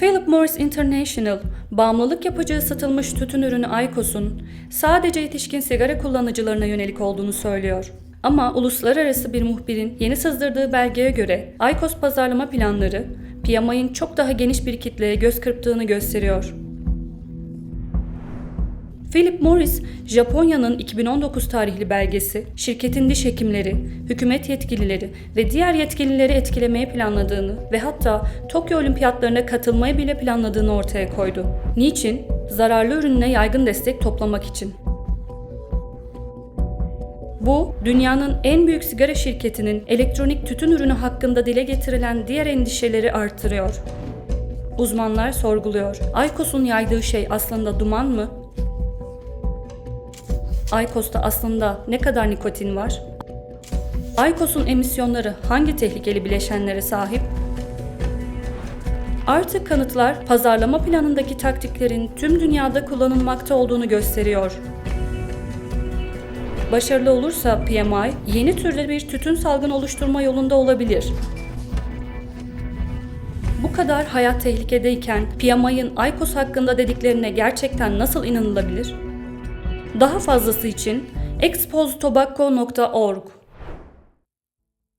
Philip Morris International, bağımlılık yapacağı satılmış tütün ürünü Aykos'un sadece yetişkin sigara kullanıcılarına yönelik olduğunu söylüyor. Ama uluslararası bir muhbirin yeni sızdırdığı belgeye göre Aykos pazarlama planları PMI'nin çok daha geniş bir kitleye göz kırptığını gösteriyor. Philip Morris, Japonya'nın 2019 tarihli belgesi, şirketin diş hekimleri, hükümet yetkilileri ve diğer yetkilileri etkilemeyi planladığını ve hatta Tokyo Olimpiyatlarına katılmayı bile planladığını ortaya koydu. Niçin? Zararlı ürününe yaygın destek toplamak için. Bu, dünyanın en büyük sigara şirketinin elektronik tütün ürünü hakkında dile getirilen diğer endişeleri artırıyor. Uzmanlar sorguluyor. Aykos'un yaydığı şey aslında duman mı? Aykos'ta aslında ne kadar nikotin var? Aykos'un emisyonları hangi tehlikeli bileşenlere sahip? Artık kanıtlar pazarlama planındaki taktiklerin tüm dünyada kullanılmakta olduğunu gösteriyor. Başarılı olursa PMI yeni türde bir tütün salgın oluşturma yolunda olabilir. Bu kadar hayat tehlikedeyken PMI'ın Aykos hakkında dediklerine gerçekten nasıl inanılabilir? Daha fazlası için expoztobacco.org